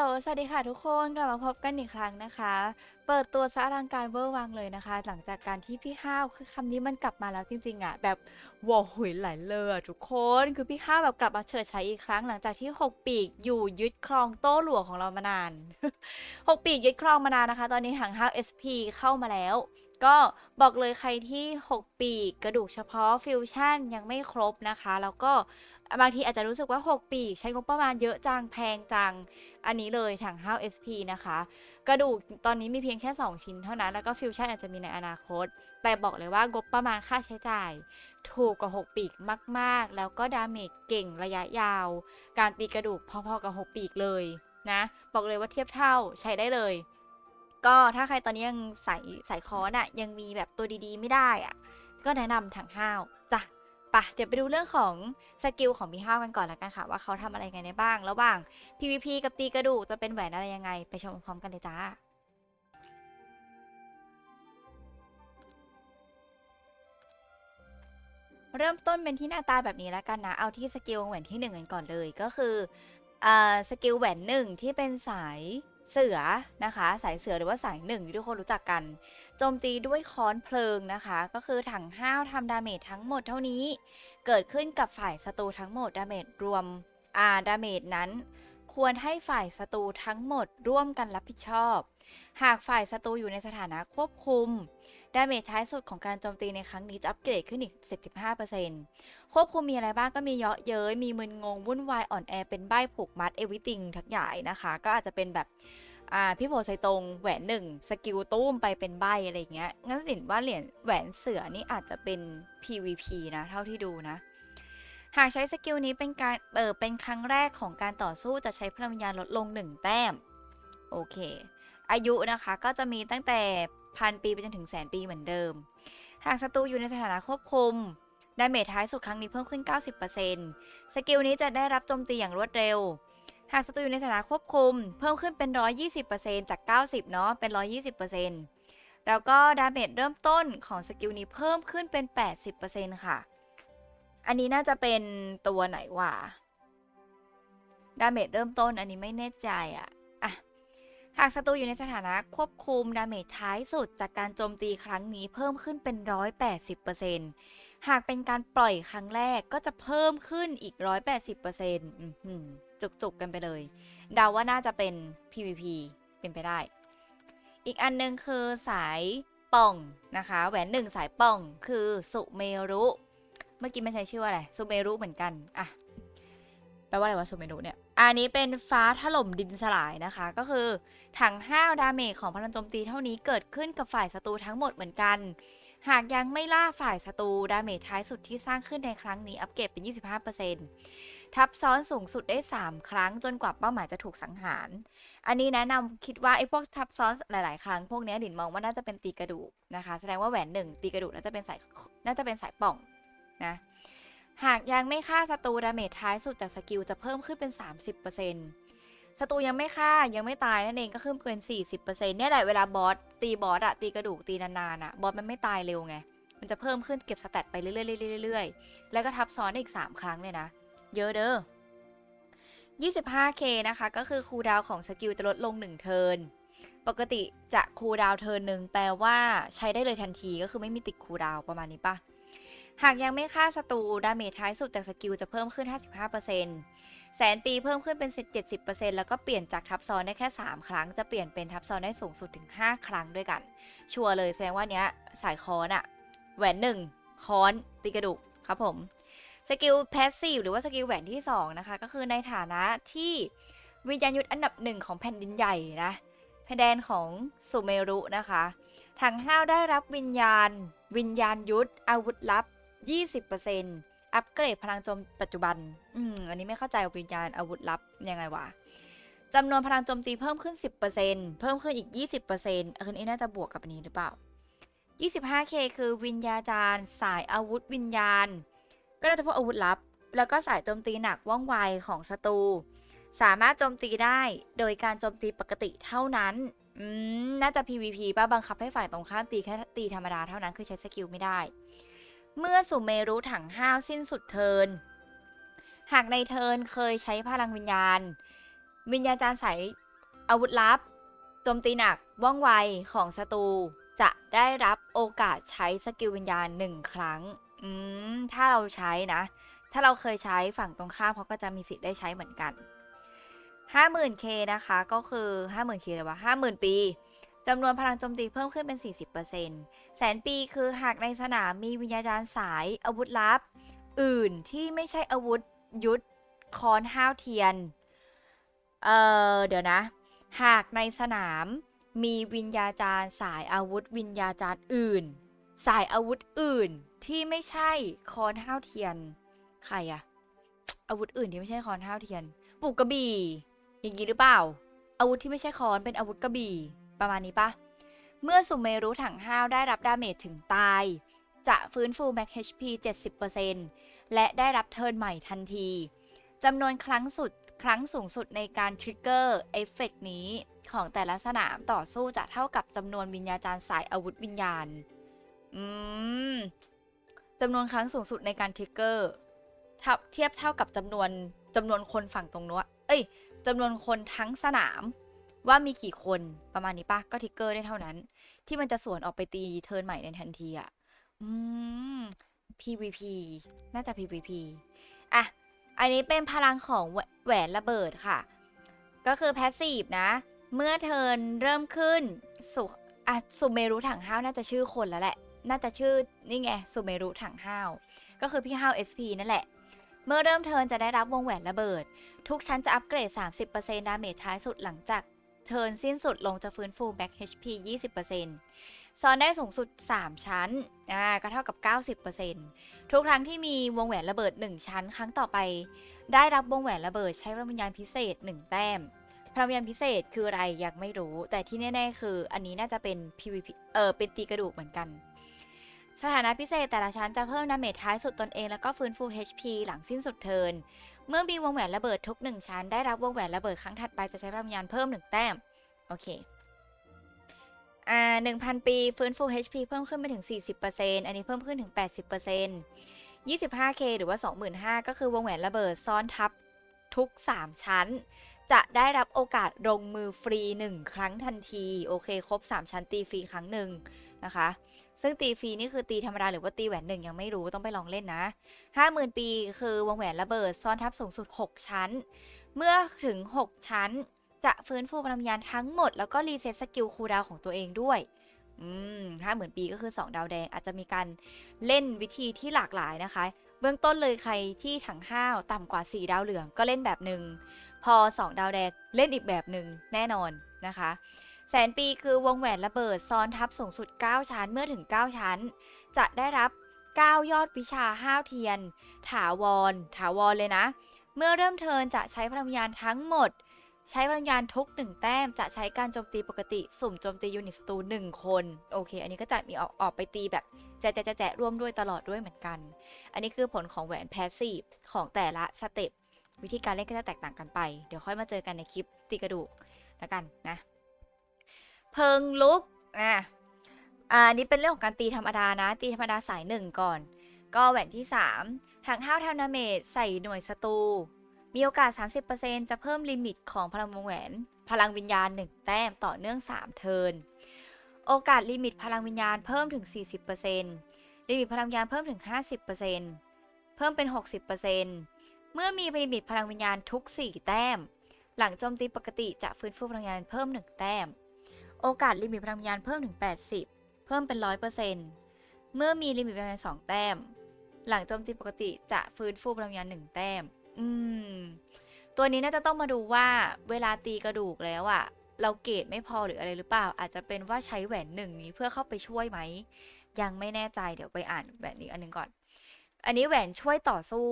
ลโหลสวัสดีค่ะทุกคนกลับมาพบกันอีกครั้งนะคะ เปิดตัวซะอลังการเวอร์วังเลยนะคะ หลังจากการที่พี่ห้าวคือคำนี้มันกลับมาแล้วจริงๆอะแบบวอหุยไหลเลยทุกคนคือพี่ห้าวแบบกลับมาเฉิดฉายอีกครั้ง หลังจากที่ 6 ปีกอยู่ยึดครองโต้หลวงของเรามานาน 6 ปีกยึดครองมานานนะคะ ตอนนี้หางห้าว SP เข้ามาแล้ว ก็บอกเลยใครที่ 6 ปีกกระดูกเฉพาะฟิวชั่นยังไม่ครบนะคะ แล้วก็ บางทีอาจจะรู้สึกว่า 6 ปีใช้งบประมาณเยอะจังแพงจัง อันนี้เลยถังห้าว SP นะคะ กระดูกตอนนี้มีเพียงแค่ 2 ชิ้นเท่านั้น แล้วก็ฟิวชั่นอาจจะมีในอนาคต แต่บอกเลยว่างบประมาณค่าใช้จ่าย ถูกกว่า 6 ปีกมาก ๆ แล้วก็ดาเมจเก่งระยะยาว การตีกระดูกพอๆกับ 6 ปีกเลยนะ บอกเลยว่าเทียบเท่าใช้ได้เลย ก็ถ้าใครตอนนี้ยังใส่ใส่คอนอะยังมีแบบตัวดีๆ ไม่ได้อะก็แนะนำถังห้าวจ้ะ ปะเดี๋ยวไปดูเรื่องของสกิลของพี่ห้าวกันก่อนละกันค่ะ ว่าเขาทำอะไรกันได้บ้าง ระหว่าง PVP กับตีกระดูกจะเป็นแหวนอะไรยังไง ไปชมพร้อมกันเลยจ้าเริ่มต้นเป็นที่หน้าตาแบบนี้แล้วกันนะ เอาที่สกิลแหวนที่หนึ่งกันก่อนเลยก็คือสกิลแหวนหนึ่งที่เป็นสายเสือนะคะ สายเสือหรือว่าสายหนึ่งที่ทุกคนรู้จักกัน จมตีด้วยค้อนเพลิงนะคะ ก็คือถังห้าวทำดาเมจทั้งหมดเท่านี้ เกิดขึ้นกับฝ่ายศัตรูทั้งหมดดาเมจรวมอ่าดาเมจนั้น ควรให้ฝ่ายศัตรูทั้งหมดร่วมกันรับผิดชอบ หากฝ่ายศัตรูอยู่ในสถานะควบคุมดาเมจท้ายสุดของการโจมตีในครั้งนี้จะอัปเกรดขึ้นอีก75%ควบคุมมีอะไรบ้างก็มีเยาะเย้ย มีมึนงงวุ่นวายอ่อนแอเป็นใบ้ผูกมัดเอวิติงทั้งใหญ่นะคะ ก็อาจจะเป็นแบบ อ่าพี่โพไซตรงแหวนหนึ่งสกิลตุ้มไปเป็นใบอะไรอย่างเงี้ยงั้นสินว่าเหรียญแหวนเสือนี่อาจจะเป็น PVP นะเท่าที่ดูนะ หากใช้สกิลนี้เป็นการเออเป็นครั้งแรกของการต่อสู้จะใช้พลังวิญญาณลดลง 1 แต้ม โอเค อายุนะคะก็จะมีตั้งแต่พันปีไปจนถึงแสนปีเหมือนเดิม หากศัตรูอยู่ในสถานะควบคุมดาเมจท้ายสุดครั้งนี้เพิ่มขึ้น 90%สกิลนี้จะได้รับโจมตีอย่างรวดเร็ว หากศัตรูอยู่ในสถานะควบคุม เพิ่มขึ้นเป็น 120%จาก 90 เนาะ เป็น 120%แล้วก็ดาเมจเริ่มต้นของสกิลนี้เพิ่มขึ้นเป็น 80%ค่ะ อันนี้น่าจะเป็นตัวไหนวะ ดาเมจเริ่มต้นอันนี้ไม่แน่ใจอะอะ หากศัตรูอยู่ในสถานะควบคุมดาเมจท้ายสุดจากการโจมตีครั้งนี้เพิ่มขึ้นเป็น 180% หากเป็นการปล่อยครั้งแรกก็จะเพิ่มขึ้นอีก 180%อื้อหือจุกๆกันไปเลยเดาว่าน่าจะเป็น PVP เป็นไปได้ อีกอันหนึงคือสายป่องนะคะ แหวนหนึ่งสายป่องคือสุเมรุ เมื่อกี้ไม่ใช่ชื่อว่าอะไรสุเมรุเหมือนกันอะแปลว่าอะไรวะสุเมรุเนี่ย อันนี้เป็นฟ้าถล่มดินสลายนะคะ ก็คือถังห้าวดาเมจของพลังโจมตีเท่านี้เกิดขึ้นกับฝ่ายศัตรูทั้งหมดเหมือนกัน หากยังไม่ล่าฝ่ายศัตรูดาเมจท้ายสุดที่สร้างขึ้นในครั้งนี้อัปเกรดเป็น 25%ทับซ้อนสูงสุดได้ 3 ครั้งจนกว่าเป้าหมายจะถูกสังหาร อันนี้แนะนำคิดว่าไอ้พวกทับซ้อนหลาย ๆ ครั้งพวกนี้ยหลินมองว่าน่าจะเป็นตีกระดูกนะคะ แสดงว่าแหวนหนึ่งตีกระดูกน่าจะเป็นสายน่าจะเป็นสายป่องนะหากยังไม่ฆ่าศัตรูดาเมจท้ายสุดจากสกิลจะเพิ่มขึ้นเป็น 30% ศัตรูยังไม่ฆ่ายังไม่ตายนั่นเองก็ขึ้นเป็น 40%เนี่ยแหละเวลาบอสตีบอสอะตีกระดูกตีนานๆอะบอสมันไม่ตายเร็วไง มันจะเพิ่มขึ้นเก็บสแตทไปเรื่อยๆเรื่อยๆแล้วก็ทับซ้อนอีก 3 ครั้งเลยนะ เยอะเด้อ 25k นะคะ ก็คือคูลดาวของสกิลจะลดลง 1 เทิร์นปกติจะคูลดาวเทิร์นหนึ่งแปลว่าใช้ได้เลยทันทีก็คือไม่มีติดคูลดาวประมาณนี้ปะ หากยังไม่ฆ่าศัตรูดาเมจท้ายสุดจากสกิลจะเพิ่มขึ้น 55%แสนปีเพิ่มขึ้นเป็น 70%แล้วก็เปลี่ยนจากทับซ้อนได้แค่ 3 ครั้ง จะเปลี่ยนเป็นทับซ้อนได้สูงสุดถึง 5 ครั้งด้วยกัน ชัวร์เลยแสดงว่าเนี้ยสายคอนอะแหวนหนึ่งค้อนตีกระดูกครับผมสกิลแพสซีฟหรือว่าสกิลแหวนที่2นะคะก็คือในฐานะที่วิญญาณยุทธอันดับหนึ่งของแผ่นดินใหญ่นะแผ่นแดนของสุเมรุนะคะถังห้าวได้รับวิญญาณ วิญญาณยุทธอาวุธลับ 20%อัปเกรดพลังโจมปัจจุบัน อืม อันนี้ไม่เข้าใจวิญญาณอาวุธลับยังไงวะจำนวนพลังโจมตีเพิ่มขึ้น 10%เพิ่มขึ้นอีก 20%เอออันนี้น่าจะบวกกับอันนี้หรือเปล่า 25k คือวิญญาจารย์ สายอาวุธวิญญาณ ก็น่าจะพวกอาวุธลับ แล้วก็สายโจมตีหนักว่องไวของศัตรู สามารถโจมตีได้โดยการโจมตีปกติเท่านั้น อืม น่าจะ PVP ป่ะ บังคับให้ฝ่ายตรงข้ามตีแค่ตีธรรมดาเท่านั้น คือใช้สกิลไม่ได้ เมื่อสุเมรุถังห้าวสิ้นสุดเทิน หากในเทินเคยใช้พลังวิญญาณ วิญญาจารย์สายอาวุธลับโจมตีหนักว่องไวของศัตรูจะได้รับโอกาสใช้สกิลวิญญาณหนึ่งครั้ง อืม ถ้าเราใช้นะ ถ้าเราเคยใช้ฝั่งตรงข้ามเขาก็จะมีสิทธิ์ได้ใช้เหมือนกัน 50,000K นะคะ ก็คือ 50,000K เลยวะ50,000 ปี จำนวนพลังโจมตีเพิ่มขึ้นเป็น 40%แสนปีคือหากในสนามมีวิญญาจาร์สายอาวุธลับ อื่นที่ไม่ใช่อาวุธยุทธคอนห้าวเทียน เอ่อ เดี๋ยวนะ หากในสนามมีวิญญาจารย์สายอาวุธวิญญาจารย์อื่น สายอาวุธอื่นที่ไม่ใช่คอนห้าวเทียน ใครอะอาวุธอื่นที่ไม่ใช่คอนห้าวเทียนปลูกกระบี่ อย่างนี้หรือเปล่า อาวุธที่ไม่ใช่คอนเป็นอาวุธกระบี่ ประมาณนี้ปะเมื่อสุเมรุถังห้าวได้รับดาเมจถึงตาย จะฟื้นฟูแม็ก HP 70%และได้รับเทิร์นใหม่ทันทีจำนวนครั้งสุดครั้งสูงสุดในการทริกเกอร์เอฟเฟกนี้ของแต่ละสนามต่อสู้จะเท่ากับจำนวนวิญญาจารย์สายอาวุธวิญญาณ อืมจำนวนครั้งสูงสุดในการทริกเกอร์เทียบเท่ากับจำนวนจำนวนคนฝั่งตรงนู้นเอ้ยจำนวนคนทั้งสนาม ว่ามีกี่คนประมาณนี้ปะก็ทิกเกอร์ได้เท่านั้น ที่มันจะสวนออกไปตีเทิร์นใหม่ในทันทีอะอืม PVP น่าจะ PVP อะ อันนี้เป็นพลังของแหวแหวนระเบิดค่ะ ก็คือแพสซีฟนะ เมื่อเทิร์นเริ่มขึ้นสุอะสุเมรุถังห้าวน่าจะชื่อคนแล้วแหละ น่าจะชื่อนี่ไงสุเมรุถังห้าวก็คือพี่ห้าว SP นั่นแหละ เมื่อเริ่มเทิร์นจะได้รับวงแหวนระเบิด ทุกชั้นจะอัปเกรด 30%ดาเมจท้ายสุดหลังจาก เทิร์นสิ้นสุดลงจะฟื้นฟูแบ็ค HP 20%ซ้อนได้สูงสุด 3 ชั้นอ่าก็เท่ากับ 90%ทุกครั้งที่มีวงแหวนระเบิด 1 ชั้น ครั้งต่อไป ได้รับวงแหวนระเบิดใช้พลังวิญญาณพิเศษ 1 แต้มพลังวิญญาณพิเศษคืออะไรยังไม่รู้ แต่ที่แน่ๆ คืออันนี้น่าจะเป็น PVP เออเป็นตีกระดูกเหมือนกันสถานะพิเศษแต่ละชั้นจะเพิ่มดาเมจท้ายสุดตนเองแล้วก็ฟื้นฟู HP หลังสิ้นสุดเทิร์น เมื่อมีวงแหวนระเบิดทุก 1 ชั้น ได้รับวงแหวนระเบิดครั้งถัดไปจะใช้พลังวิญญาณเพิ่ม 1 แต้ม โอเค อ่า1,000ปี ฟื้นฟู HP เพิ่มขึ้นไปถึง 40%อันนี้เพิ่มขึ้นถึง 80% 25K หรือว่า 25,000ก็คือวงแหวนระเบิดซ้อนทับทุก 3 ชั้น จะได้รับโอกาสลงมือฟรี 1 ครั้งทันที โอเค ครบ 3 ชั้นตีฟรีครั้งหนึ่งนะคะ ซึ่งตีฟรีนี่คือตีธรรมดาหรือว่าตีแหวนหนึ่งยังไม่รู้ต้องไปลองเล่นนะ 50,000 ปีคือวงแหวนระเบิดซ้อนทับสูงสุด 6 ชั้น เมื่อถึง 6 ชั้น จะฟื้นฟูพลังวิญญาณทั้งหมด แล้วก็รีเซ็ตสกิลคูดาวของตัวเองด้วยอืมห้าหมื่นปีก็คือ 2 ดาวแดงอาจจะมีการเล่นวิธีที่หลากหลายนะคะ เบื้องต้นเลยใครที่ถังห้าวต่ำกว่า 4 ดาวเหลืองก็เล่นแบบหนึ่งพอ 2 ดาวแดงเล่นอีกแบบหนึ่งแน่นอนนะคะ แสนปีคือวงแหวนระเบิดซ้อนทับสูงสุด 9 ชั้นเมื่อถึง 9 ชั้น จะได้รับ 9 ยอดวิชาห้าวเทียน ถาวร ถาวรเลยนะ เมื่อเริ่มเทินจะใช้พลังวิญญาณทั้งหมด ใช้พลังงานทุก1แต้มจะใช้การโจมตีปกติ สุ่มโจมตียูนิตศัตรู1คน โอเค อันนี้ก็จะมีออกออกไปตีแบบแจะแจะแจะแจะร่วมด้วยตลอดด้วยเหมือนกัน อันนี้คือผลของแหวนแพสซีฟของแต่ละสเต็ปวิธีการเล่นก็จะแตกต่างกันไป เดี๋ยวค่อยมาเจอกันในคลิปตีกระดูกแล้วกันนะ เพิงลุกอะอันนี้เป็นเรื่องของการตีธรรมดานะ ตีธรรมดาสายหนึ่งก่อน ก็แหวนที่3ถังห้าวทานาเมจใส่หน่วยศัตรูมีโอกาส 30%จะเพิ่มลิมิตของพลังวงแหวน พลังวิญญาณ 1 แต้มต่อเนื่อง 3 เทิร์นโอกาสลิมิตพลังวิญญาณเพิ่มถึง 40%ลิมิตพลังวิญญาณเพิ่มถึง 50%เพิ่มเป็น 60%เมื่อมีลิมิตพลังวิญญาณทุก 4 แต้ม หลังโจมตีปกติจะฟื้นฟูพลังงานเพิ่ม 1 แต้ม โอกาสลิมิตพลังวิญญาณเพิ่มถึง 80 เพิ่มเป็น 100%เมื่อมีลิมิตพลังงาน2แต้ม หลังโจมตีปกติจะฟื้นฟูพลังวิญญาณ1แต้ม อืม ตัวนี้น่าจะต้องมาดูว่าเวลาตีกระดูกแล้วอะเราเกรดไม่พอหรืออะไรหรือเปล่า อาจจะเป็นว่าใช้แหวนหนึ่งนี้เพื่อเข้าไปช่วยไหม ยังไม่แน่ใจเดี๋ยวไปอ่านแหวนนี้อันนึงก่อน อันนี้แหวนช่วยต่อสู้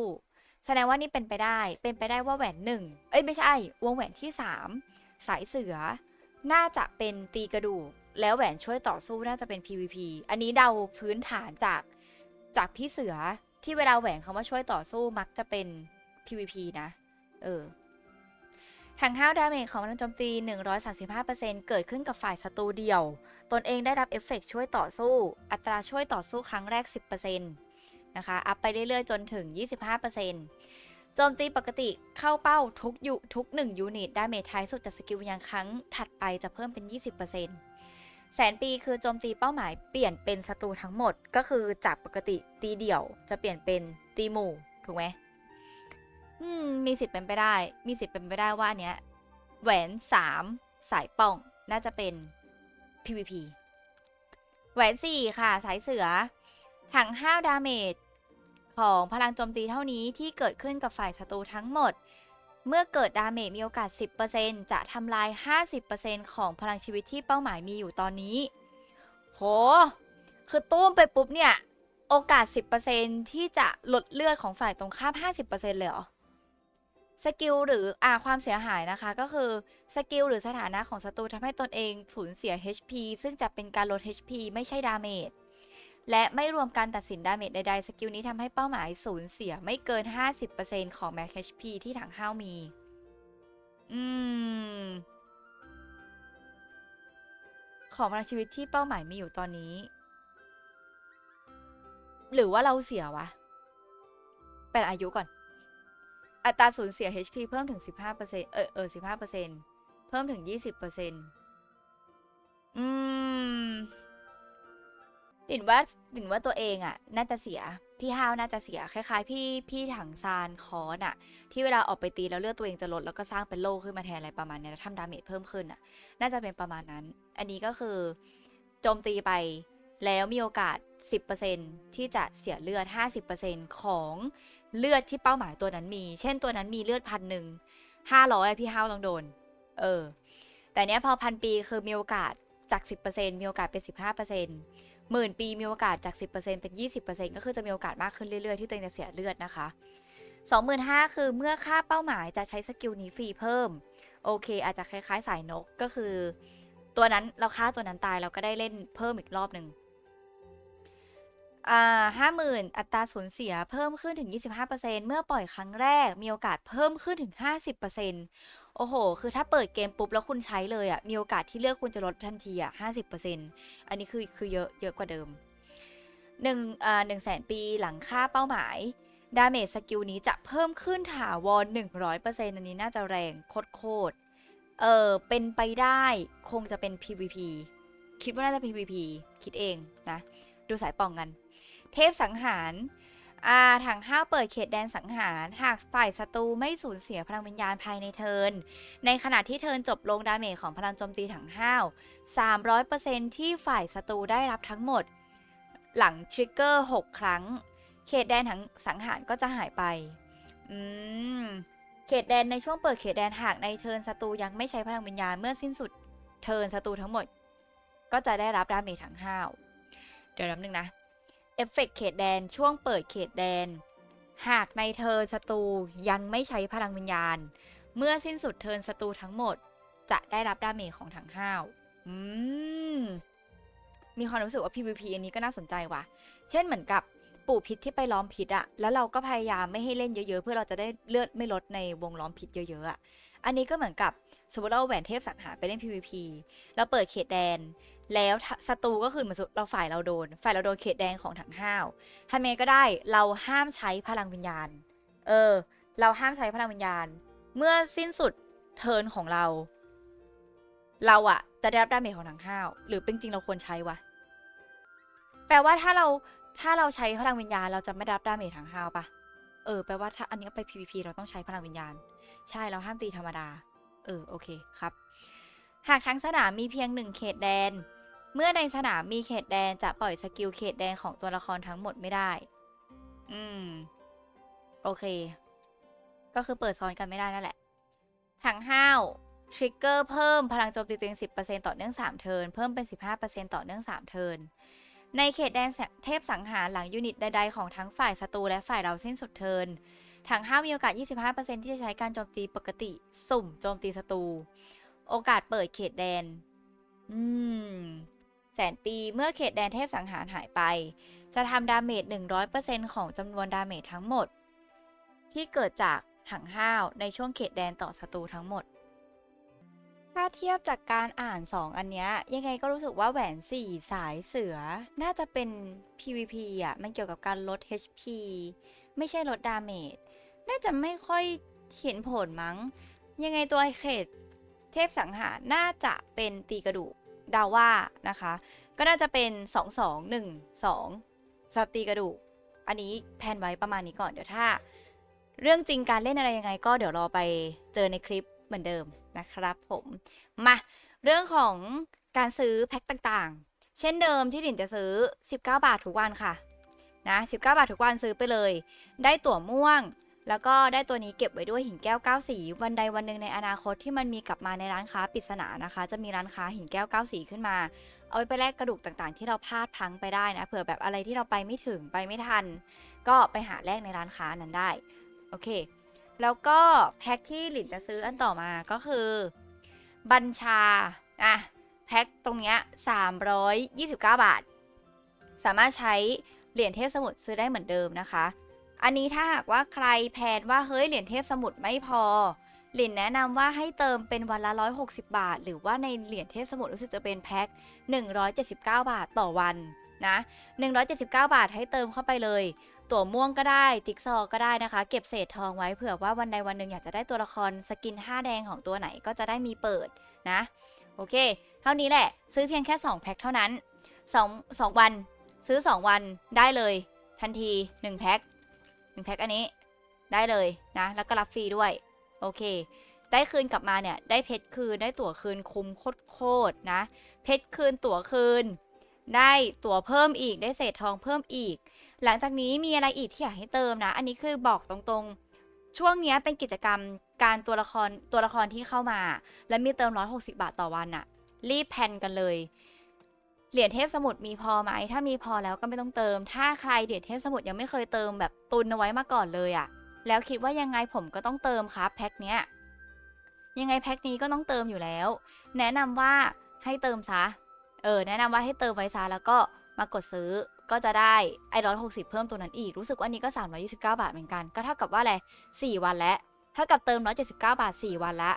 แสดงว่านี่เป็นไปได้ เป็นไปได้ว่าแหวนหนึ่งเอ้ยไม่ใช่ วงแหวนที่สามสายเสือ น่าจะเป็นตีกระดูก แล้วแหวนช่วยต่อสู้น่าจะเป็น PVP อันนี้เดาพื้นฐานจากจากพี่เสือที่เวลาแหวนเขามาช่วยต่อสู้มักจะเป็น PVP นะ เออถังห้าวดาเมจของพลังโจมตี 135%เกิดขึ้นกับฝ่ายศัตรูเดียว ตนเองได้รับเอฟเฟกต์ช่วยต่อสู้ อัตราช่วยต่อสู้ครั้งแรก 10%นะคะ อัพไปเรื่อยๆ จนถึง 25% โจมตีปกติเข้าเป้าทุกยูทุก 1 ยูนิต ดาเมจท้ายสุดจากสกิลยังครั้งถัดไปจะเพิ่มเป็น 20%แสนปีคือโจมตีเป้าหมายเปลี่ยนเป็นศัตรูทั้งหมด ก็คือจากปกติตีเดี่ยวจะเปลี่ยนเป็นตีหมู่ ถูกไหมอืม มีสิทธิ์เป็นไปได้ มีสิทธิ์เป็นไปได้ว่าเนี้ยแหวน3สายป่องน่าจะเป็น PVP แหวน4ค่ะ สายเสือ ถังห้าวดาเมจ ของพลังโจมตีเท่านี้ที่เกิดขึ้นกับฝ่ายศัตรูทั้งหมด เมื่อเกิดดาเมจมีโอกาส 10%จะทำลาย 50%ของพลังชีวิตที่เป้าหมายมีอยู่ตอนนี้ โห คือตุ้มไปปุ๊บเนี่ย โอกาส 10%ที่จะลดเลือดของฝ่ายตรงข้าม 50%เลยเหรอสกิลหรืออ่าความเสียหายนะคะก็คือสกิลหรือสถานะของศัตรูทำให้ตนเองสูญเสีย HP ซึ่งจะเป็นการลด HP ไม่ใช่ดาเมจ และไม่รวมการตัดสินดาเมจใดๆ สกิลนี้ทำให้เป้าหมายสูญเสียไม่เกิน 50%ของ Max HP ที่ถังห้าวมี อืม ของพลังชีวิตที่เป้าหมายมีอยู่ตอนนี้ หรือว่าเราเสียวะ เป็นอายุก่อน อัตราสูญเสีย HP เพิ่มถึง 15%เออเออ15%เพิ่มถึง 20%อืม ดินว่าดินว่าตัวเองอะน่าจะเสีย พี่ฮาวน่าจะเสียคล้ายๆ พี่พี่ถังซานคอนอะที่เวลาออกไปตีแล้วเลือดตัวเองจะลดแล้วก็สร้างเป็นโล่ขึ้นมาแทนอะไรประมาณเนี้ยแล้วทำดาเมจเพิ่มขึ้นอะน่าจะเป็นประมาณนั้น อันนี้ก็คือโจมตีไปแล้วมีโอกาส 10%ที่จะเสียเลือด 50%ของเลือดที่เป้าหมายตัวนั้นมี เช่นตัวนั้นมีเลือดพันหนึ่งห้าร้อยพี่ฮาวต้องโดน เออ แต่เนี้ยพอพันปีคือมีโอกาสจาก 10%มีโอกาสเป็น 15% หมื่นปีมีโอกาสจาก 10%เป็น 20%ก็คือจะมีโอกาสมากขึ้นเรื่อยๆ ที่ตัวเองจะเสียเลือดนะคะ25,000คือเมื่อค่าเป้าหมายจะใช้สกิลนี้ฟรีเพิ่ม โอเค อาจจะคล้ายๆ สายนกก็คือ ตัวนั้นเราฆ่าตัวนั้นตายเราก็ได้เล่นเพิ่มอีกรอบหนึ่งห้าหมื่นอัตราสูญเสียเพิ่มขึ้นถึง 25%เมื่อปล่อยครั้งแรกมีโอกาสเพิ่มขึ้นถึง 50% โอ้โห คือถ้าเปิดเกมปุ๊บแล้วคุณใช้เลยอะ่ะ มีโอกาสที่เลือกคุณจะลดทันทีอะ่ะ50%อันนี้คือคือเยอะเยอะกว่าเดิมหนึ่งอ่าหนึ่งแสนปีหลังค่าเป้าหมาย ดาเมจสกิลนี้จะเพิ่มขึ้นถาวร100%อันนี้น่าจะแรงโคตรๆเออเป็นไปได้คงจะเป็น PVP คิดว่าน่าจะ PVP คิดเองนะ ดูสายป่องกัน เทพสังหาร อาถังห้าวเปิดเขตแดนสังหาร หากฝ่ายศัตรูไม่สูญเสียพลังวิญญาณภายในเทิน ในขณะที่เทินจบลงดาเมจของพลังโจมตีถังห้าว300%ที่ฝ่ายศัตรูได้รับทั้งหมด หลังทริกเกอร์ 6 ครั้ง เขตแดนถังสังหารก็จะหายไป อืม เขตแดนในช่วงเปิดเขตแดนหากในเทินศัตรูยังไม่ใช้พลังวิญญาณเมื่อสิ้นสุด เทินศัตรูทั้งหมด ก็จะได้รับดาเมจถังห้าว เดี๋ยวน้ำหนึ่งนะ เอฟเฟกต์เขตแดนช่วงเปิดเขตแดน หากในเทิร์นศัตรูยังไม่ใช้พลังวิญญาณ เมื่อสิ้นสุดเทิร์นศัตรูทั้งหมด จะได้รับดาเมจของถังห้าวอืมมีความรู้สึกว่า PVP อันนี้ก็น่าสนใจว่ะ เช่นเหมือนกับปลูกพิษที่ไปล้อมพิษอะแล้วเราก็พยายามไม่ให้เล่นเยอะๆ เพื่อเราจะได้เลือดไม่ลดในวงล้อมพิษเยอะๆอะอันนี้ก็เหมือนกับสมมติเราเอาแหวนเทพสังหารไปเล่น PVP เราเปิดเขตแดน แล้วศัตรูก็คือเหมือนเราฝ่ายเราโดน ฝ่ายเราโดนเขตแดงของถังห้าวทำไงก็ได้เราห้ามใช้พลังวิญญาณ เออ เราห้ามใช้พลังวิญญาณ เมื่อสิ้นสุดเทิร์นของเรา เราอะจะได้รับดาเมจของถังห้าวหรือเป็นจริงเราควรใช้วะแปลว่าถ้าเราถ้าเราใช้พลังวิญญาณ เราจะไม่รับดาเมจถังห้าวปะเออแปลว่าถ้าอันนี้ไป PVP เราต้องใช้พลังวิญญาณ ใช่เราห้ามตีธรรมดา เออโอเคครับ หากทั้งสนามมีเพียงหนึ่งเขตแดน เมื่อในสนามมีเขตแดนจะปล่อยสกิลเขตแดนของตัวละครทั้งหมดไม่ได้ อืม โอเค ก็คือเปิดซ้อนกันไม่ได้นั่นแหละ ถังห้าวทริกเกอร์เพิ่มพลังโจมตีตัวเอง10%ต่อเนื่อง 3 เทิร์นเพิ่มเป็น 15%ต่อเนื่อง 3 เทิร์นในเขตแดนเทพสังหารหลังยูนิตใดๆ ของทั้งฝ่ายศัตรูและฝ่ายเราสิ้นสุดเทิร์นถังห้าวมีโอกาส 25%ที่จะใช้การโจมตีปกติ สุ่มโจมตีศัตรู โอกาสเปิดเขตแดน อืม แสนปีเมื่อเขตแดนเทพสังหารหายไป จะทำดาเมจ 100%ของจำนวนดาเมจทั้งหมด ที่เกิดจากถังห้าวในช่วงเขตแดนต่อศัตรูทั้งหมด ถ้าเทียบจากการอ่าน 2 อันเนี้ยยังไงก็รู้สึกว่าแหวน 4 สายเสือ น่าจะเป็น PVP อะ มันเกี่ยวกับการลด HP ไม่ใช่ลดดาเมจ น่าจะไม่ค่อยเห็นผลมั้ง ยังไงตัวเขตเทพสังหารน่าจะเป็นตีกระดูก ดาว่านะคะ ก็น่าจะเป็น 2 2 1 2สำหรับตีกระดูก อันนี้แพนไว้ประมาณนี้ก่อนเดี๋ยวถ้า เรื่องจริงการเล่นอะไรยังไง ก็เดี๋ยวรอไปเจอในคลิปเหมือนเดิมนะครับผมมาเรื่องของการซื้อแพ็คต่างๆ เช่นเดิมที่ดินจะซื้อ 19 บาททุกวันค่ะนะ19 บาททุกวันซื้อไปเลย ได้ตั๋วม่วง แล้วก็ได้ตัวนี้เก็บไว้ด้วยหินแก้ว9สี วันใดวันหนึ่งในอนาคตที่มันมีกลับมาในร้านค้าปริศนานะคะ จะมีร้านค้าหินแก้ว9สีขึ้นมา เอาไว้ไปแลกกระดูกต่างๆ ที่เราพลาดพลั้งไปได้นะ เผื่อแบบอะไรที่เราไปไม่ถึงไปไม่ทัน ก็ไปหาแลกในร้านค้านั้นได้ โอเค แล้วก็แพ็คที่หลินจะซื้ออันต่อมาก็คือ บัญชา อะ แพ็คตรงเนี้ย329 บาท สามารถใช้เหรียญเทพสมุทรซื้อได้เหมือนเดิมนะคะ อันนี้ถ้าหากว่าใครแพนว่าเฮ้ยเหรียญเทพสมุทรไม่พอ หลินแนะนำว่าให้เติมเป็นวันละ 160 บาท หรือว่าในเหรียญเทพสมุทรรู้สึกจะเป็นแพ็ค179 บาทต่อวันนะ 179 บาทให้เติมเข้าไปเลย ตั๋วม่วงก็ได้จิ๊กซอก็ได้นะคะ เก็บเศษทองไว้เผื่อว่าวันใดวันหนึ่งอยากจะได้ตัวละครสกิน 5 แดงของตัวไหนก็จะได้มีเปิดนะ โอเค เท่านี้แหละ ซื้อเพียงแค่ 2 แพ็คเท่านั้น 2 2 วัน ซื้อ 2 วันได้เลย ทันที 1 แพ็ค 1แพ็คอันนี้ได้เลยนะ แล้วก็รับฟรีด้วย โอเค ได้คืนกลับมาเนี่ย ได้เพชรคืนได้ตั๋วคืนคุ้มโคตรนะ เพชรคืนตั๋วคืน ได้ตั๋วเพิ่มอีกได้เศษทองเพิ่มอีก หลังจากนี้มีอะไรอีกที่อยากให้เติมนะ อันนี้คือบอกตรงๆ ช่วงนี้เป็นกิจกรรมการตัวละครตัวละครที่เข้ามา และมีเติม 160 บาทต่อวันอะรีบแพนกันเลย เหรียญเทพสมุทรมีพอไหม ถ้ามีพอแล้วก็ไม่ต้องเติม ถ้าใครเหรียญเทพสมุทรยังไม่เคยเติมแบบตุนเอาไว้มาก่อนเลยอะแล้วคิดว่ายังไงผมก็ต้องเติมครับแพ็คเนี้ย ยังไงแพ็คนี้ก็ต้องเติมอยู่แล้ว แนะนำว่าให้เติมซะ เออ แนะนำว่าให้เติมไว้ซะแล้วก็มากดซื้อก็จะได้ไอ้ร้อยหกสิบเพิ่มตัวนั้นอีก รู้สึกว่านี้ก็สามร้อยี่สิบเก้าบาทเหมือนกัน ก็เท่ากับว่าอะไรสี่วันแล้ว เท่ากับเติมร้อยเจ็ดสิบเก้าบาทสี่วันละ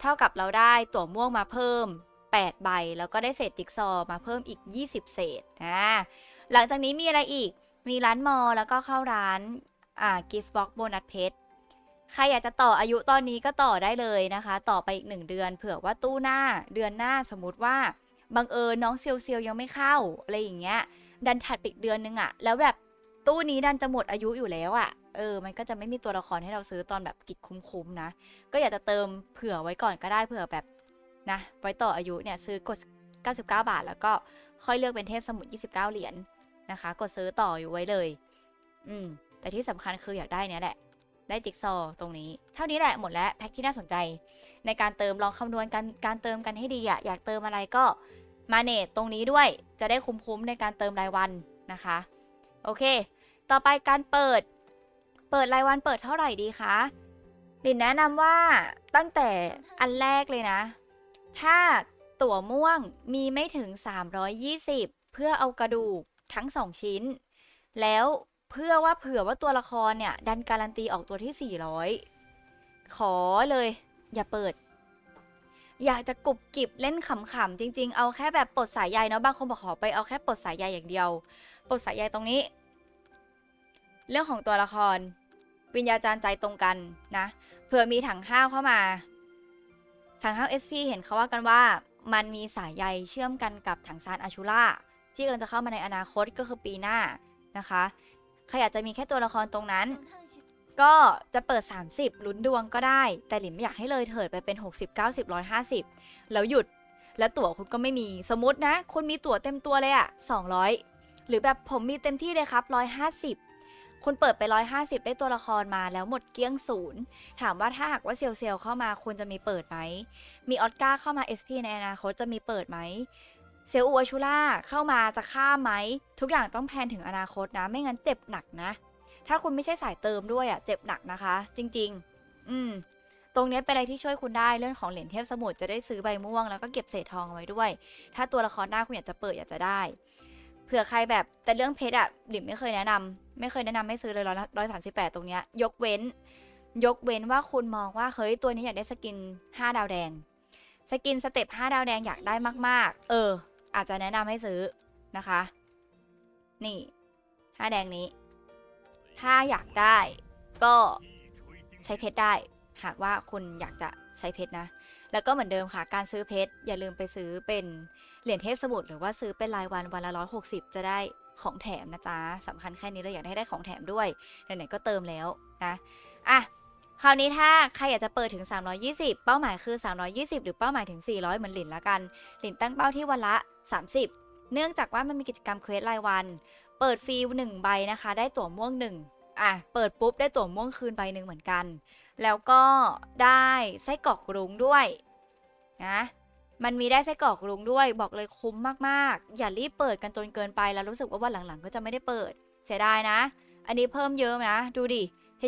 เท่ากับเราได้ตั๋วม่วงมาเพิ่ม แปดใบ แล้วก็ได้เศษจิ๊กซอมาเพิ่มอีกยี่สิบเศษนะหลังจากนี้มีอะไรอีกมีร้านมอแล้วก็เข้าร้านอ่า gift box โบนัสเพชรใครอยากจะต่ออายุตอนนี้ก็ต่อได้เลยนะคะ ต่อไปอีกหนึ่งเดือน เผื่อว่าตู้หน้าเดือนหน้าสมมติว่าบังเอิญน้องเซียวเซียวยังไม่เข้าอะไรอย่างเงี้ย ดันถัดไปอีกเดือนนึงอะแล้วแบบตู้นี้ดันจะหมดอายุอยู่แล้วอะเออ มันก็จะไม่มีตัวละครให้เราซื้อตอนแบบกิจคุ้มๆนะ ก็อยากจะเติมเผื่อไว้ก่อนก็ได้เผื่อแบบ นะไว้ต่ออายุเนี่ยซื้อกด 99 บาท แล้วก็ค่อยเลือกเป็นเทพสมุด29 เหรียญนะคะ กดซื้อต่ออยู่ไว้เลย อืม แต่ที่สำคัญคืออยากได้เนี้ยแหละ ได้จิ๊กซอตรงนี้ เท่านี้แหละหมดแล้วแพ็คที่น่าสนใจ ในการเติมลองคำนวณการการเติมกันให้ดีอะอยากเติมอะไรก็มาเนตตรงนี้ด้วย จะได้คุ้มๆในการเติมรายวันนะคะ โอเค ต่อไปการเปิด เปิดรายวันเปิดเท่าไหร่ดีคะลินแนะนำว่าตั้งแต่อันแรกเลยนะ ถ้าตั๋วม่วงมีไม่ถึง 320 เพื่อเอากระดูกทั้ง 2 ชิ้น แล้วเพื่อว่าเผื่อว่าตัวละครเนี่ย ดันการันตีออกตัวที่ 400 ขอเลย อย่าเปิด อยากจะกรุบกริบเล่นขำๆจริง ๆ เอาแค่แบบปลดสายใยเนาะบางคนบอกขอไปเอาแค่ปลดสายใยอย่างเดียวปลดสายใยตรงนี้ เรื่องของตัวละคร วิญญาจารย์ใจตรงกันนะเผื่อมีถังห้าวเข้ามา ถังห้าว SP เห็นเขาว่ากันว่า มันมีสายใยเชื่อมกันกับถังซานอาชูล่าที่กำลังจะเข้ามาในอนาคตก็คือปีหน้านะคะใครอยากจะมีแค่ตัวละครตรงนั้น ก็จะเปิด 30ลุ้นดวงก็ได้ แต่หลินไม่อยากให้เลยเถิดไปเป็น 60 90 150 แล้วหยุดแล้วตั๋วคุณก็ไม่มีสมมตินะคุณมีตั๋วเต็มตัวเลยอะ200 หรือแบบผมมีเต็มที่เลยครับ 150 คุณเปิดไป 150 ได้ตัวละครมาแล้วหมดเกลี้ยงศูนย์ถามว่าถ้าหากว่าเซลเซลเข้ามาคุณจะมีเปิดไหม มีออสการ์เข้ามา SP ในอนาคตจะมีเปิดไหมเซลอูอาชูล่าเข้ามาจะข้าไหม ทุกอย่างต้องแพนถึงอนาคตนะ ไม่งั้นเจ็บหนักนะ ถ้าคุณไม่ใช่สายเติมด้วยอะเจ็บหนักนะคะ จริง ๆ อืมตรงนี้เป็นอะไรที่ช่วยคุณได้เรื่องของเหรียญเทพสมุทรจะได้ซื้อใบม่วงแล้วก็เก็บเศษทองเอาไว้ด้วย ถ้าตัวละครหน้าคุณอยากจะเปิดอยากจะได้ เผื่อใครแบบแต่เรื่องเพชรอะหลิมไม่เคยแนะนำไม่เคยแนะนำไม่ซื้อเลยร้อยร้อยสามสิบแปดตรงเนี้ยยกเว้น ยกเว้นว่าคุณมองว่าเฮ้ยตัวนี้อยากได้สกิน5ดาวแดง สกินสเต็ป5ดาวแดงอยากได้มาก ๆ เออ อาจจะแนะนำให้ซื้อนะคะ นี่5แดงนี้ ถ้าอยากได้ก็ใช้เพชรได้ หากว่าคุณอยากจะใช้เพชรนะ แล้วก็เหมือนเดิมค่ะ การซื้อเพชรอย่าลืมไปซื้อเป็นเหรียญเทพสมุทรหรือว่าซื้อเป็นรายวันวันละร้อยหกสิบจะได้ของแถมนะจ๊ะสำคัญแค่นี้เลยอยากให้ได้ของแถมด้วยไหนๆก็เติมแล้วนะอะคราวนี้ถ้าใครอยากจะเปิดถึง 320 เป้าหมายคือ 320 หรือเป้าหมายถึง 400 เหมือนหลินละกัน หลินตั้งเป้าที่วันละ 30 เนื่องจากว่ามันมีกิจกรรมเควสรายวัน เปิดฟรีหนึ่งใบนะคะ ได้ตั๋วม่วงหนึ่งอะ เปิดปุ๊บได้ตั๋วม่วงคืนใบหนึ่งเหมือนกัน แล้วก็ได้ไส้กรอกรุ้งด้วย นะมันมีได้ไส้กรอกรุ้งด้วย บอกเลยคุ้มมากๆ อย่ารีบเปิดกันจนเกินไปแล้วรู้สึกว่าวันหลังๆ ก็จะไม่ได้เปิด เสียดายนะ อันนี้เพิ่มเยอะนะ ดูดิ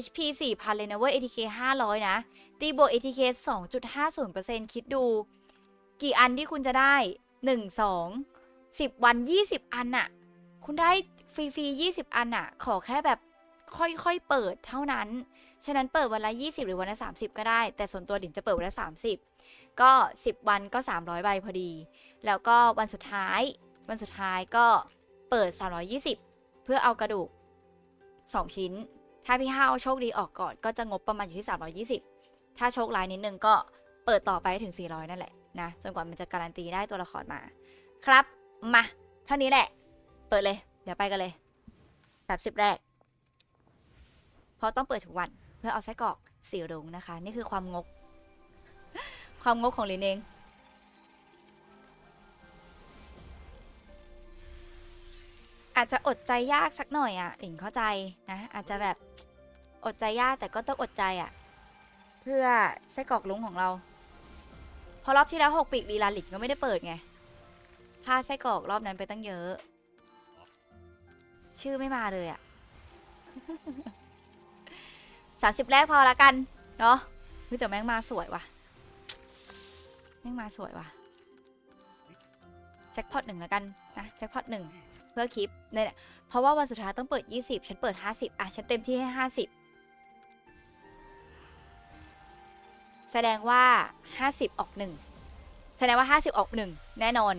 HP 4,000 เลยนะเว้ย ATK 500 นะ ตีบวก ATK 2.50%คิดดู กี่อันที่คุณจะได้ 1 2 10 วัน 20 อันน่ะ คุณได้ฟรีๆ20 อันน่ะ ขอแค่แบบค่อยๆ เปิดเท่านั้น ฉะนั้นเปิดวันละ 20 หรือวันละ 30 ก็ได้ แต่ส่วนตัวดินจะเปิดวันละ 30 ก็ 10 วันก็ 300 ใบพอดี แล้วก็วันสุดท้าย วันสุดท้ายก็เปิด 320 เพื่อเอากระดูก 2 ชิ้น ถ้าพี่ห้าวโชคดีออกก่อน ก็จะงบประมาณอยู่ที่ 320 ถ้าโชคร้ายนิดนึงก็เปิดต่อไปถึง 400 นั่นแหละนะจนกว่ามันจะการันตีได้ตัวละครมา ครับมาเท่านี้แหละ เปิดเลย เดี๋ยวไปกันเลยแบบสิบแรก เพราะต้องเปิดทุกวันเพื่อเอาไส้กรอกสีรุ้งนะคะ นี่คือความงก ความงกของลินเอง อาจจะอดใจยากสักหน่อยอะหลิงเข้าใจนะ อาจจะแบบอดใจยากแต่ก็ต้องอดใจอะ เพื่อไส้กรอกลุงของเรา พอรอบที่แล้วหกปีกลีลาหลิงก็ไม่ได้เปิดไงพลาดไส้กรอกรอบนั้นไปตั้งเยอะ ชื่อไม่มาเลยอะสามสิบแรกพอละกัน เนาะแต่แม่งมาสวยว่ะ ม่งมาสวยว่ะแจ็คพอตหนึ่งและกันนะแจ็คพอตหนึ่งเพื่อคลิปเนี่ยเพราะว่าวันสุดท้ายต้องเปิด 20 ฉันเปิด 50 อะ ฉันเต็มที่ให้ 50 แสดงว่า 50 ออกหนึ่งแสดงว่า 50 ออกหนึ่งแน่นอน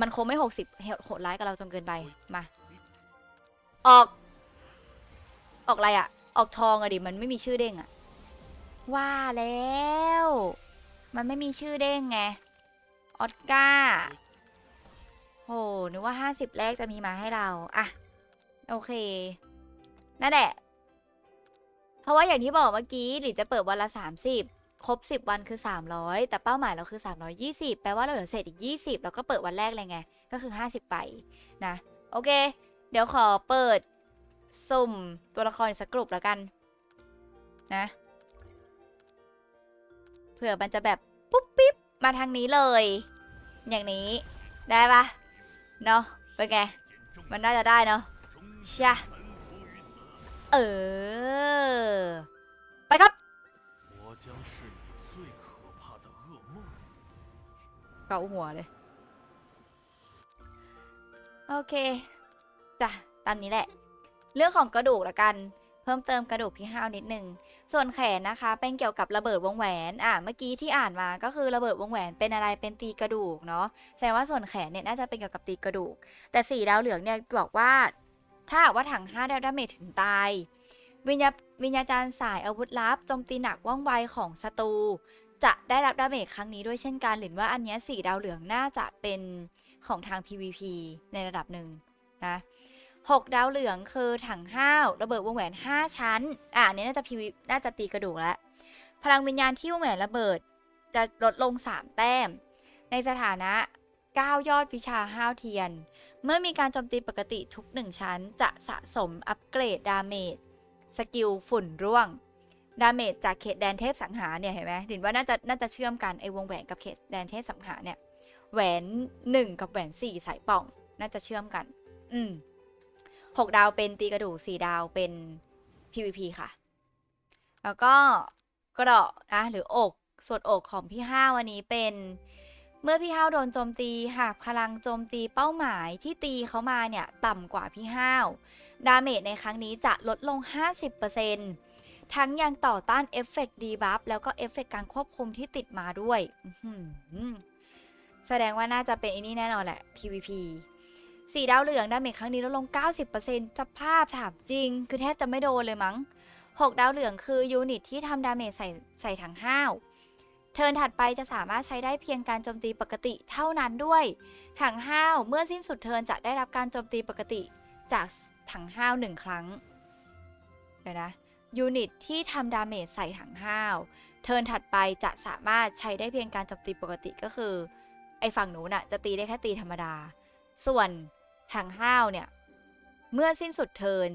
มันคงไม่ 60โหดร้ายกับเราจนเกินไปมา ออก ออกอะไรอะออกทองอะดิมันไม่มีชื่อเด้งอะว่าแล้ว มันไม่มีชื่อเด้งไง ออสการ์โห นึกว่า 50 แรกจะมีมาให้เราอะโอเค นั่นแหละ เพราะว่าอย่างที่บอกเมื่อกี้หรือจะเปิดวันละ 30 ครบ 10 วันคือ 300 แต่เป้าหมายเราคือ 320 แปลว่าเราเหลือเศษอีก 20แล้วก็เปิดวันแรกเลยไง ก็คือ 50 ไปนะ โอเค เดี๋ยวขอเปิดสุ่มตัวละครสักกลุ่มแล้วกัน นะเผื่อมันจะแบบ ปุ๊บปิ๊บมาทางนี้เลย อย่างนี้ได้ปะเนาะเป็นไง มันน่าจะได้เนาะใช่เออ ไปครับเกาหัวเลย โอเคจ้ะตามนี้แหละ เรื่องของกระดูกละกัน เพิ่มเติมกระดูกพี่ห้าวนิดนึง ส่วนแขนนะคะเป็นเกี่ยวกับระเบิดวงแหวน อะเมื่อกี้ที่อ่านมาก็คือระเบิดวงแหวนเป็นอะไรเป็นตีกระดูกเนาะ แสดงว่าส่วนแขนเนี่ยน่าจะเป็นเกี่ยวกับตีกระดูก แต่สีดาวเหลืองเนี่ยบอกว่า ถ้าว่าถัง5ได้ดาเมจถึงตาย วิญญาวิญญาจารย์สายอาวุธลับโจมตีหนักว่องไวของศัตรูจะได้รับดาเมจครั้งนี้ด้วยเช่นกันหรือว่าอันเนี้ยสีดาวเหลืองน่าจะเป็นของทาง PVP ในระดับหนึ่งนะ หกดาวเหลืองคือถังห้าวระเบิดวงแหวน 5 ชั้น อะอันนี้น่าจะ PV น่าจะตีกระดูกแล้ว พลังวิญญาณที่วงแหวนระเบิด จะลดลง 3 แต้ม ในสถานะ 9 ยอดวิชาห้าวเทียน เมื่อมีการโจมตีปกติทุก 1 ชั้น จะสะสมอัปเกรดดาเมจสกิลฝุ่นร่วง ดาเมจจากเขตแดนเทพสังหารเนี่ยเห็นไหมดินว่าน่าจะน่าจะเชื่อมกันไอ้วงแหวนกับเขตแดนเทพสังหารเนี่ยแหวนหนึ่งกับแหวนสี่สายป่อง น่าจะเชื่อมกัน อืม หกดาวเป็นตีกระดูกสี่ดาวเป็น PVP ค่ะ แล้วก็กระดาะนะหรืออกส่วนอกของพี่ห้าวันนี้เป็น เมื่อพี่ห้าวโดนโจมตีหากพลังโจมตีเป้าหมายที่ตีเขามาเนี่ยต่ำกว่าพี่ห้าวดาเมจในครั้งนี้จะลดลง 50%ทั้งยังต่อต้านเอฟเฟกต์ดีบัฟแล้วก็เอฟเฟกต์การควบคุมที่ติดมาด้วย แสดงว่าน่าจะเป็นอันนี้แน่นอนแหละ PVP สีดาวเหลืองดาเมจครั้งนี้ลดลง 90%สภาพถามจริง คือแทบจะไม่โดนเลยมั้ง 6 ดาวเหลืองคือยูนิตที่ทำดาเมจใส่ใส่ถังห้าวเทิร์นถัดไปจะสามารถใช้ได้เพียงการโจมตีปกติเท่านั้นด้วย ถังห้าวเมื่อสิ้นสุดเทิร์นจะได้รับการโจมตีปกติจากถังห้าวหนึ่งครั้ง เดี๋ยวนะยูนิตที่ทำดาเมจใส่ถังห้าว เทิร์นถัดไปจะสามารถใช้ได้เพียงการโจมตีปกติก็คือ ไอฝั่งหนูน่ะจะตีได้แค่ตีธรรมดา ส่วน ถังห้าวเนี่ย เมื่อสิ้นสุดเทิน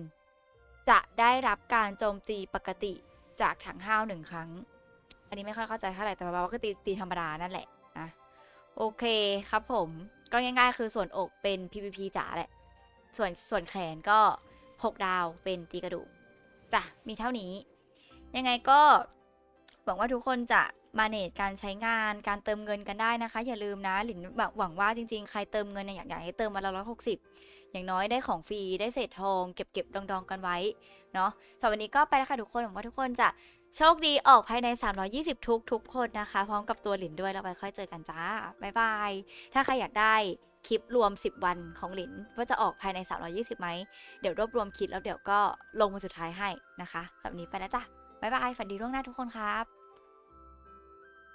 จะได้รับการโจมตีปกติจากถังห้าวหนึ่งครั้ง อันนี้ไม่ค่อยเข้าใจเท่าไหร่แต่ว่าก็ตีตีธรรมดานั่นแหละนะโอเคครับผมก็ง่าย ๆ คือส่วนอกเป็น PVP จ๋าแหละ ส่วนส่วนแขนก็ 6 ดาวเป็นตีกระดูกจ้ะมีเท่านี้ ยังไงก็หวังว่าทุกคนจะ มาเนตการใช้งานการเติมเงินกันได้นะคะ อย่าลืมนะหลินแบบหวังว่าจริง ๆ ใครเติมเงินเนี่ยอยากอยากให้เติมมาละร้อยหกสิบอย่างน้อยได้ของฟรีได้เศษทองเก็บเก็บดองดองๆกันไว้เนาะสำหรับวันนี้ก็ไปแล้วค่ะทุกคนหวังว่าทุกคนจะโชคดีออกภายใน 320 ทุกทุกคนนะคะ พร้อมกับตัวหลินด้วยแล้วไปค่อยเจอกันจ้าบ๊ายบาย ถ้าใครอยากได้คลิปรวม 10 วันของหลินว่าจะออกภายใน 320ไหมเดี๋ยวรวบรวมคลิปแล้วเดี๋ยวก็ลงมาสุดท้ายให้นะคะสำหรับวันนี้ไปแล้วจ้ะบ๊ายบายฝันดีล่วงหน้าทุกคนครับ